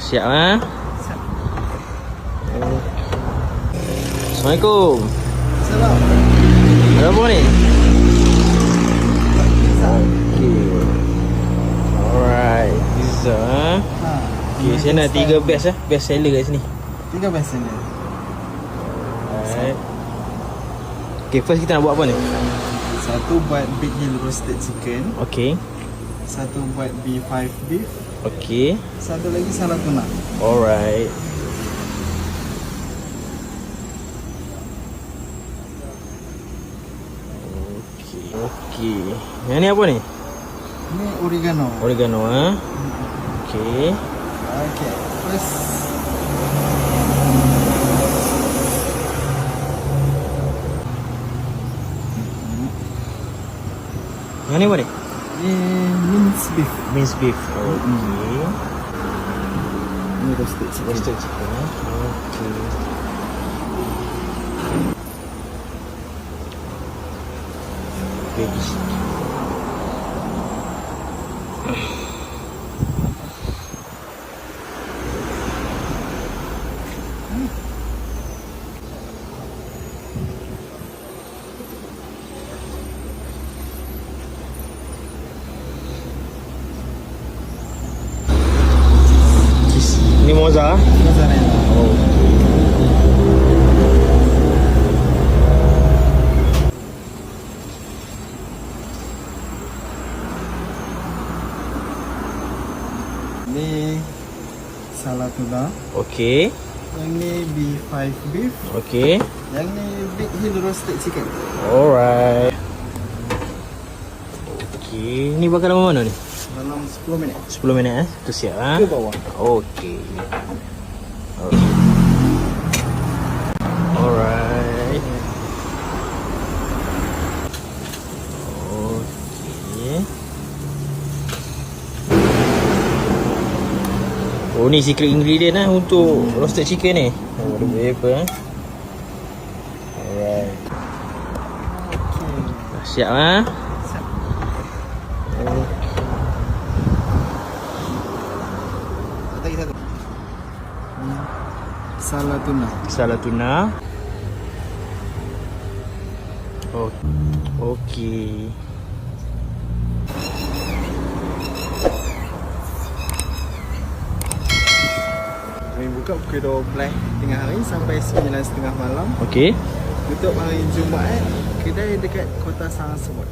Siap ha? Siap. Assalamualaikum. Salam. Ada apa ni? Okay. Alright. Pizza ha? Ha. Okay, saya nak tiga best lah. Best seller kat sini. Tiga best ni. Alright. Okay, first kita nak buat apa ni? Satu buat Big Hill roasted chicken, Okay. satu buat B5 beef, Okay. satu lagi salad tuna. Alright. Okay. Okay. Yang ni apa ni? Ini oregano. Oregano ha? Okay. Okay. First Yang ni apa ni? Ini minced beef. Minced beef. Okay. Ini roasted chicken. Roasted chicken eh? Okay. Veggie Ni moza. Mozzarella. Ini salad tuna. Okay. Yang ni B5 beef. Okay. Yang ni Big Hill roasted chicken. Alright. Okay. Ni bakal lama mana ni? Dalam 10 minit. 10 minit eh. Tu siap ha? Ke bawah. Alright. Okay. Oh ni secret ingredient lah untuk roasted chicken ni. Oh ada pepper eh. Alright. Okay. Siap ha? Siap. Satu lagi satu. Hmm. Salad tuna. Salah tuna. Oh. Okey. Kami buka pukul 12 tengah hari sampai 9.30 malam. Okey. Tutup hari Jumaat. Kedai dekat Kota Sarang Semut.